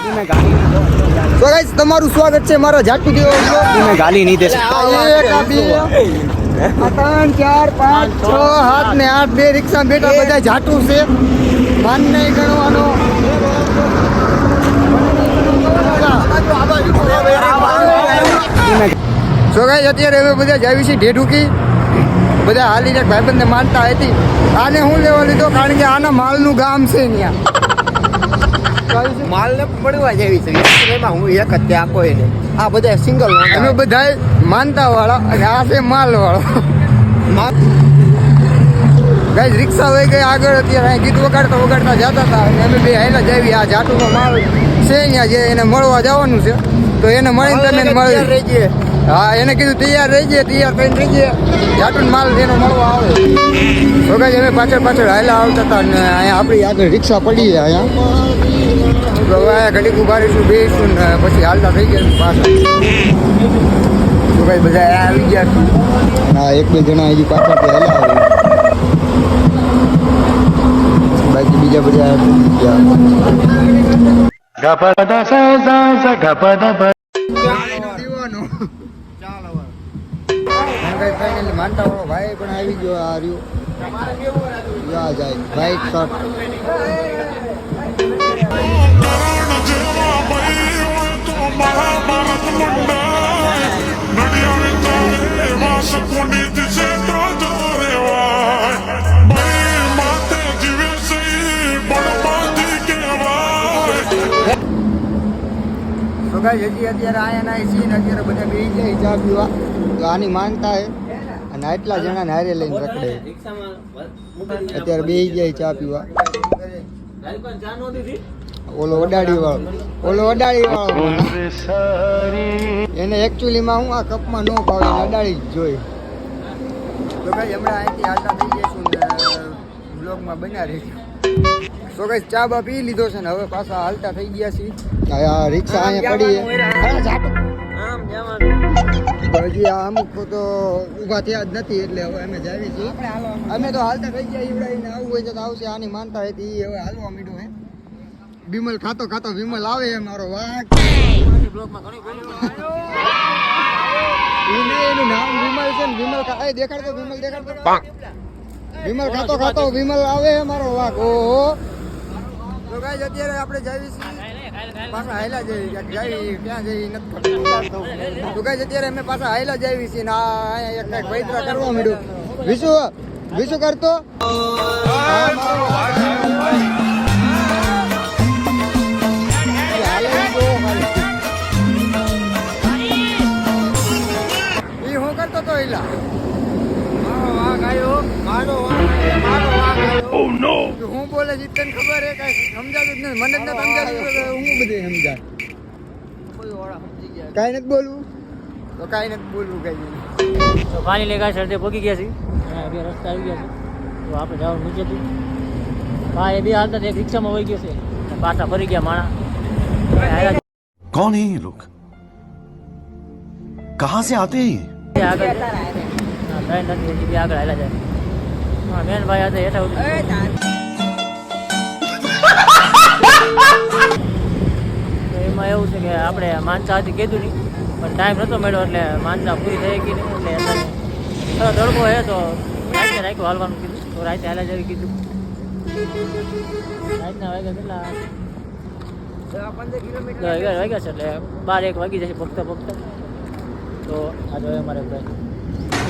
તો ગાઈસ તમારું સ્વાગત છે મારા જાટુ દેવો તમે ગાલી નહીં દેશો. ત્રણ ચાર પાંચ છ સાત ને આઠ બે રિક્ષા બેઠા બધા જાટુ છે. માન નહીં ગણવાનો સો ગાઈસ અત્યારે હવે બધા જાવી છે ઢેઢુકી. બધા હાલી હાલીને ભાઈબંધને માનતા હતી. આને હું લેવા લીધો? કારણ કે આના માલનું ગામ છે ત્યાં માલ ને પડવા જેવી છે. એમાં હું એક જ ત્યાં કોઈ નહીં. આ બધા સિંગલ અમે બધા માનતા વાળા અને આ છે માલ વાળો. ગાઈસ રિક્ષા વહી ગઈ આગળ અત્યારે ગીત વગાડતા વગાડતા જતા હતા અને અમે બે જાવી આ જાટુનો માલ છે અહીંયા જે એને મળવા જવાનું છે તો એને મળીને તમે મળી હા એને કીધું તૈયાર રહી જાય તૈયાર થઈને રહી જાય જાટુન માલ એનો મળવા આવે. તો ગાઈસ અમે પાછળ પાછળ હાઈલા આવતા હતા ને અહીંયા આપણી આગળ રિક્ષા પડી છે અહીંયા. તો હવે ઘડીક ઊભા રહીશું બેસીશું ને પછી હાલતા થઈ ગયા પાછળ તો ભાઈ બધા આવી ગયા હા એક બે જણા હજી પાછળથી હાલ્યા આવે બાકી બીજા બધા ગયા? દીવાનો. ભાઈ માનતા વાળો ભાઈ પણ આવી ગયો આ રહ્યો. યા જાય. વ્હાઈટ શર્ટ તો હજી અત્યારે આયા ના છીએ ને અત્યારે બધા બે જાય ચા પીવા. તો આની માનતા હે અને આટલા જણાને હારે લઈને રખડે. અત્યારે બે જાય ચા પીવા. ઓલો ઓડાડી વાળો ઓલો ઓડાડી વાળો એને એકચ્યુઅલી માં હું આ કપમાં ન ભાવે અડાડી જ જોઈ. તો ભાઈ હમણાં અહીંથી આટલા થઈ જઈશું ને બ્લોગમાં બન્યા રહીશું તો કઈ ચા બા પી લીધો છે ને હવે પાછા હાલતા થઈ ગયા છીએ. આ રિક્ષા અહીંયા પડી છે. હજી આ અમુક તો ઊભા થયા જ નથી એટલે હવે અમે જાવી છીએ. અમે તો હાલતા થઈ ગયા ઈવડાવીને આવું હોય છે તો આવશે આની માનતા હતી એ હવે હાલવા માંડ્યું હે. વિમલ ખાતો ખાતો વિમલ આવે છે મારો વાક એનું નામ વિમલ છે ને વિમલ દેખાડતો વિમલ દેખાડતો વિમલ ખાતો ખાતો વિમલ આવે મારો વાક ઓ તો ગાઈસ અત્યારે આપણે જાવી છીએ. પાછા હાયલા જઈ જાવી ક્યાં જઈ નથી તો ગાઈસ અત્યારે અમે પાછા હાયલા જાવી છીએ ને આ અહીંયા એક કાંઈક પૈતરા કરવા માંડ્યું. વિશુ વિશુ કરતો? સમજાતું જ નથી મને જ નથી સમજાતું તો હું બધે સમજાય કાંઈ નથી બોલવું તો કાંઈ નથી બોલવું કઈ તો પાણી લઈ ગયા શરતે પગી ગયા છે અને બે રસ્તા આવી ગયા છે તો આપણે જવાનું નીચેથી હા એ બે હાલતા એક રિક્ષામાં વહી ગયો છે અને પાછા ફરી ગયા માણા હાલ્યા कौन है ये लोग कहां से आते हैं ये જાય આગળ હા ટ્રેન નથી હજી બે આગળ હાલ્યા જાય હા મેન ભાઈ હતા હેઠા ઉતરી તો એમાં એવું છે કે આપણે માનતા હતી કીધું નહીં પણ ટાઈમ નહોતો મળ્યો એટલે માનતા પૂરી થઈ ગઈ નહીં એટલે અત્યારે થોડો તડકો હે તો રાતે રાખ્યું હાલવાનું કીધું તો રાતે હાલ્યા જવી કીધું રાતના વાગ્યા કેટલા દસ અગિયાર વાગ્યા છે એટલે બાર એક વાગી જશે પગતા પગતા તો આ જો અમારે ભાઈ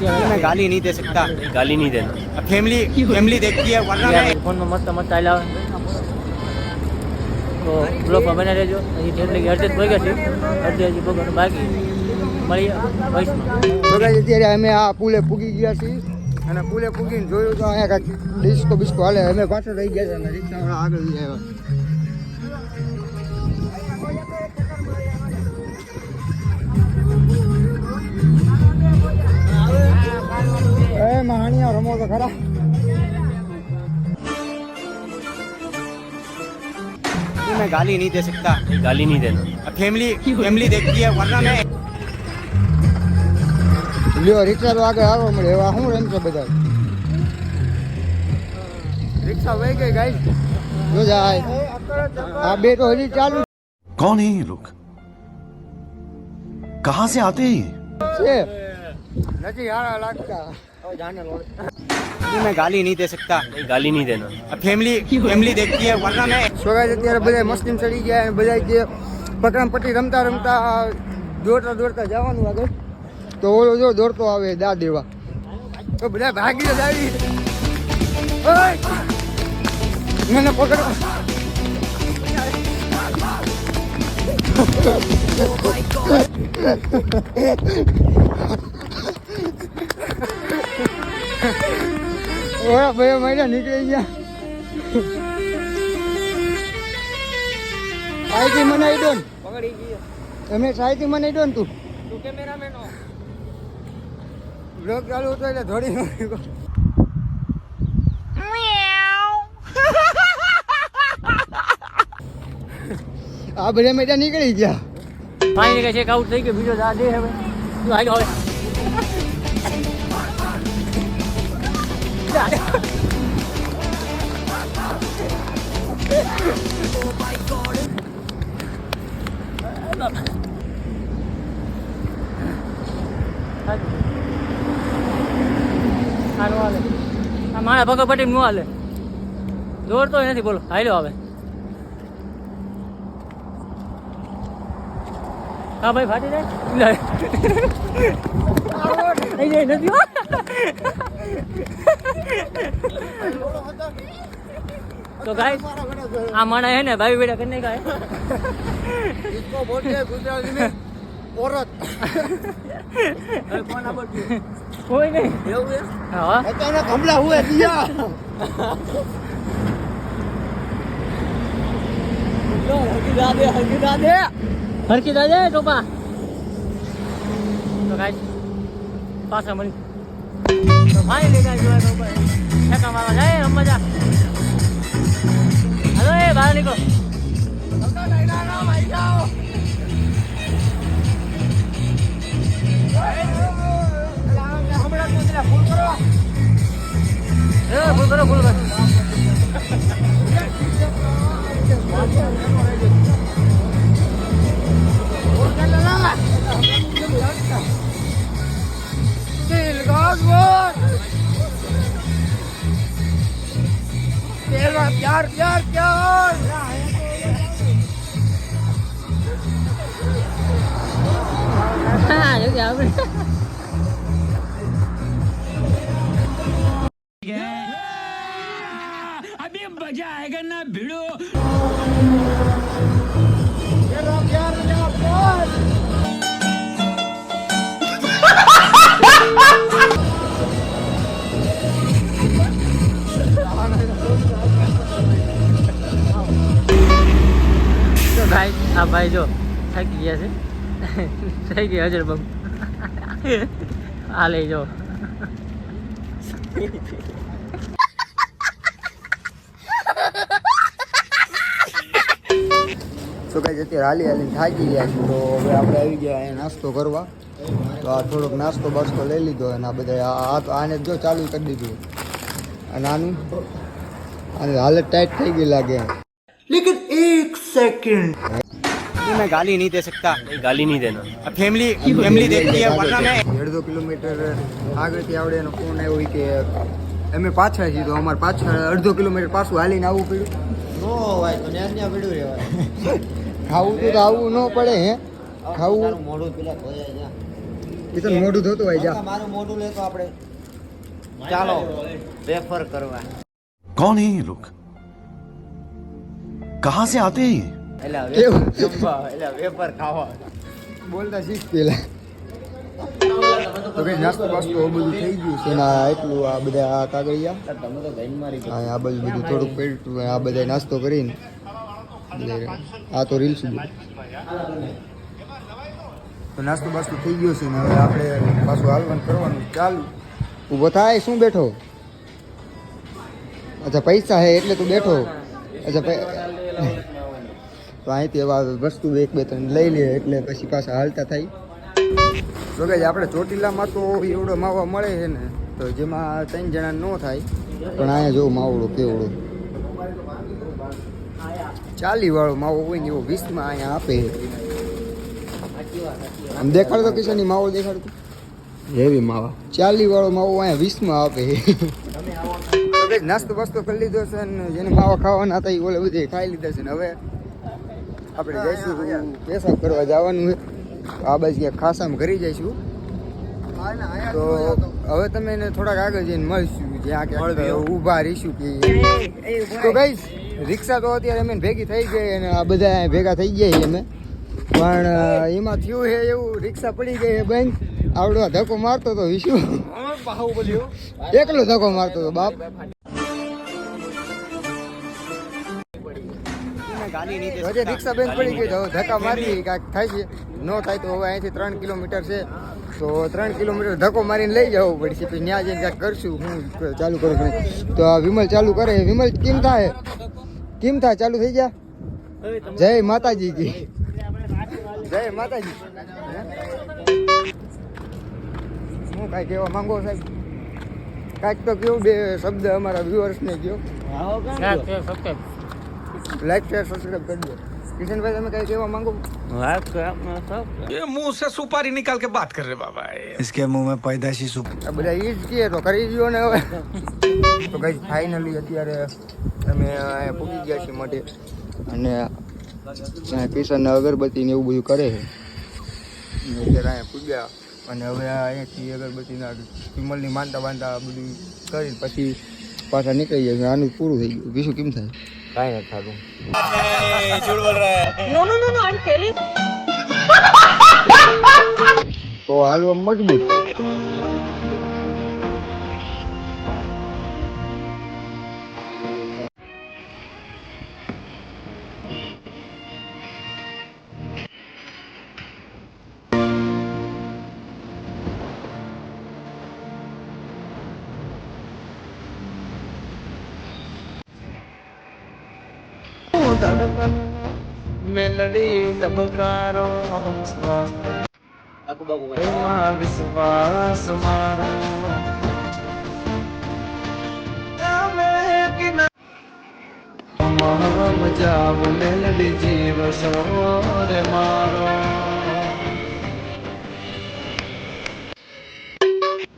मैं गाली नहीं दे सकता गाली नहीं देना फैमिली फैमिली देखती है वरना मैं ફોનમાં મસ્ત મસ્ત ચાલ્યા આવે તો બ્લોગમાં બને રહેજો. હજી એટલે કે અડધે ભોગ્યા છે. અડધે હજી ભોગવાનું બાકી અત્યારે અમે આ પુલે પૂગી ગયા છીએ. અને પુલે પૂગીને જોયું તો અહીંયા કાંઈક ડિસ્કો બિસ્કો હાલે. અમે પાછળ રહી ગયા છે અને રિક્ષાવાળા આગળ લઈ આવ્યા. એ રમો તો ખરા. मैं गाली नहीं दे सकता गाली नहीं देना फैमिली फैमिली देखती है वरना मैं લ્યો રિક્ષા તો આગળ આવવા મળે એવા શું રમશે બધા રિક્ષા વહી ગઈ ગાઈ જો જાય આ બે તો હજી ચાલુ कौन है ये लोग कहां से आते हैं ये? છે નથી હારા લાગતા मैं गाली नहीं दे सकता नहीं गाली नहीं देना फैमिली फैमिली देखती है वरना मैं સ્વરાજ અત્યારે બધા મસ્તીમ ચડી ગયા અને બધા જે પકડમ પટ્ટી રમતા રમતા દોડતા દોડતા જવાનું આગળ તો ઓલો જો દોડતો આવે દા દેવા તો બધા ભાગી જ આવી ઓય! મને પકડો ઓયા ભાઈ મહિના નીકળી ગયા. સાહિત્ય મનાઈ દો ને પકડી ગયો. તમે સાહિત્ય મનાઈ દો ને તું. તું કેમેરામેન હો. બ્લોગ ચાલુ હતો એટલે થોડી નોડી. આ બધા મેટા નીકળી ગયા. ફાઈન કે ચેક આઉટ થઈ ગયો બીજો જા દે હવે હાલ હવે. સારું હાલે. આ મારા ભગા પટી ન હાલે. દોડતો નથી, બોલો, હાલ્યો આવે હા ભાઈ, ફાટી જાય? નથી આ માણા હે ને ભાઈ બેડા કરી નાખાય ઓરત. કોણ આ કોઈ નહીં. એવું છે? હા. અચાનક હમલા હુએ દિયા હરકી દાદે હરકી દાદે. હરકી દાદે ટોપા. તો ગાઈસ પાછા મળી. તો ભાઈ લે જોવા ટોપા. ઠેકા મારવા જાય મજા હલો એ બહાર નીકળો. प्यार प्यार प्यार प्यार अभी मजा आएगा ना भिड़ो ભાઈ આ ભાઈ જો થાકી ગયા છે થઈ ગઈ હજર બમ આ લઈ જો તો કઈ અત્યારે હાલી હાલીને થાકી ગયા છે તો હવે આપણે આવી ગયા અહીંયા નાસ્તો કરવા. તો આ થોડોક નાસ્તો બાસ્તો લઈ લીધો અને આ બધા આ આ તો આને જો ચાલુ કરી દીધું. અને આનું આની હાલત ટાઈટ થઈ ગઈ લાગે. मैं गाली नहीं दे सकता नहीं गाली नहीं देना फैमिली फैमिली देखती है वरना मैं અડધો કિલોમીટર આગળથી આવડે એનો ફોન આવ્યો ઈ કે અમે પાછા છીએ તો અમારે પાછળ અડધો કિલોમીટર પાછું હાલીને આવવું પડ્યું ખાવું તો આવવું ન પડે હે ખાવું મોઢું પેલા ધોયા જા એ તો મોઢું ધોતું હોય જા મારું મોઢું લેતો આપણે ચાલો રેફર કરવા कौन है ये लोग कहां से आते हैं ये? એટલે ખાવા. બોલતા શીખ પેલા. તો કઈ નાસ્તો બાસ્તો બધું થઈ ગયું છે? ના એટલું આ બધા આ કાગળિયા. તમે તો ગઈ મારી હા આ બધું બધું થોડુંક પેટું આ બધા નાસ્તો કરીને. આ તો રીલ્સ તો નાસ્તો બાસ્તો થઈ ગયો છે ને હવે આપણે પાછું હાલવાનું કરવાનું ચાલુ. ઊભો થાય શું બેઠો? અચ્છા પૈસા હે એટલે તું બેઠો. અચ્છા તો અહીંથી એવા વસ્તુ એક બે ત્રણ લઈ લે એટલે પછી પાછા હાલતા થાય. તો કે આપણે ચોટીલામાં તો એવડો માવા મળે છે ને તો જેમાં ત્રણ જણા ન થાય પણ અહીંયા જો માવડો કેવડો. ચાલી વાળો માવો હોય ને એવો વીસમાં અહીંયા આપે આમ દેખાડતો કિશનની માવો દેખાડતો? એવી માવા. ચાલી વાળો માવો અહીંયા વીસમાં આપે નાસ્તો બાસ્તો કરી લીધો છે ને જેને માવા ખાવાના હતા એ ઓલે બધે ખાઈ લીધા છે ને હવે આપણે જઈશું પેશાબ કરવા જવાનું છે. આ બાજુ ક્યાંક ખાસામાં કરી જઈશું. તો હવે તમે એને થોડાક આગળ જઈને મળશું જ્યાં ક્યાંક ઊભા રહીશું કે તો ગઈશ રિક્ષા તો અત્યારે અમે ભેગી થઈ ગઈ અને આ બધા ભેગા થઈ ગયા અમે. પણ એમાં થયું છે એવું રિક્ષા પડી ગઈ બંધ. આવડો ધક્કો મારતો તો વિશુ. એકલો ધક્કો મારતો તો બાપ. હજી રિક્ષા બેન પડી ગઈ તો હવે ધક્કા મારી કાંઈક થાય છે? ન થાય તો હવે અહીંથી ત્રણ કિલોમીટર છે. તો ત્રણ કિલોમીટર ધક્કો મારીને લઈ જવું પડશે. પછી ત્યાં જઈને કાંઈક કરશું? હું ચાલુ કરું છું. તો આ વિમલ ચાલુ કરે. વિમલ કેમ થાય? કેમ થાય? ચાલુ થઈ ગયા? જય માતાજી કી જય માતાજી. હું? કાંઈ કહેવા માંગો સાહેબ? કાંઈક તો કેવું બે શબ્દ અમારા વ્યુઅર્સને કહો લાઈક શેર સબસ્ક્રાઈબ કરી દો કિશનભાઈ તમે કાંઈ કહેવા માંગો ये मुंह से सुपारी निकाल के बात कर रहे बाबा इसके मुंह में पैदाशी सुप આ બધા ઈ જ કહે તો કરી દો ને હવે તો કઈ ફાઇનલી અત્યારે અમે અહીંયા પૂગી ગયા છીએ માટે અને અહીંયા કિશન અગરબત્તી ને એવું બધું કરે છે અને અત્યારે અહીંયા પૂગ્યા અને હવે આ અહીંયાથી અગરબત્તીના વિમલની માનતા બાંધતા બધું કરીને પછી પાછા નીકળી જાય આનું પૂરું થઈ ગયું બીજું કેમ થાય કાંઈ નથી થતું. તો હાલવા મજબૂત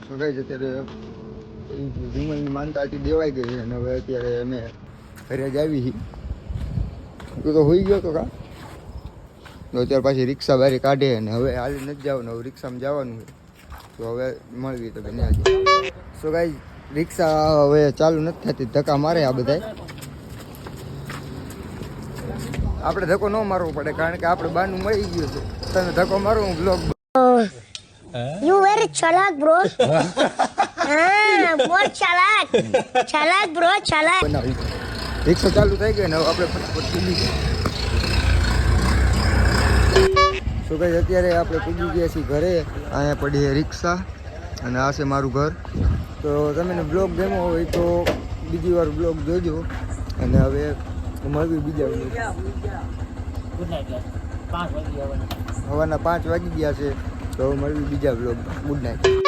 તો કઈ છે અત્યારે વિમલની માનતા હતી દેવાઈ ગઈ અને હવે અત્યારે અમે ઘરે જ આવી છીએ. તું તો હોઈ ગયો તો કા? તો અત્યારે પાછી રિક્ષા બારી કાઢે અને હવે હાલી નથી જવાનું હવે રિક્ષામાં જવાનું તો હવે મળવી તો બને સો ગાઈ રિક્ષા હવે ચાલુ નથી થતી ધક્કા મારે આ બધાય. આપણે ધક્કો ન મારવો પડે કારણ કે આપણે બાનું મળી ગયું છે. તમે ધક્કો મારો હું બ્લોગ યુ વેર ચલાક બ્રો હા બહુ ચલાક. ચલાક બ્રો ચલાક. રિક્ષા ચાલુ થઈ ગઈ ને હવે આપણે ફટાફટ પૂગી ગયા. શું કહે અત્યારે આપણે પૂગી ગયા છીએ ઘરે અહીંયા પડી છે રિક્ષા અને આ છે મારું ઘર. તો તમે બ્લોગ જમો હોય તો બીજી વાર બ્લોગ જોજો અને હવે મળવી બીજા vlog. પાંચ વાગી સવારના પાંચ વાગી ગયા છે તો મળવી બીજા બ્લોગ. Good night.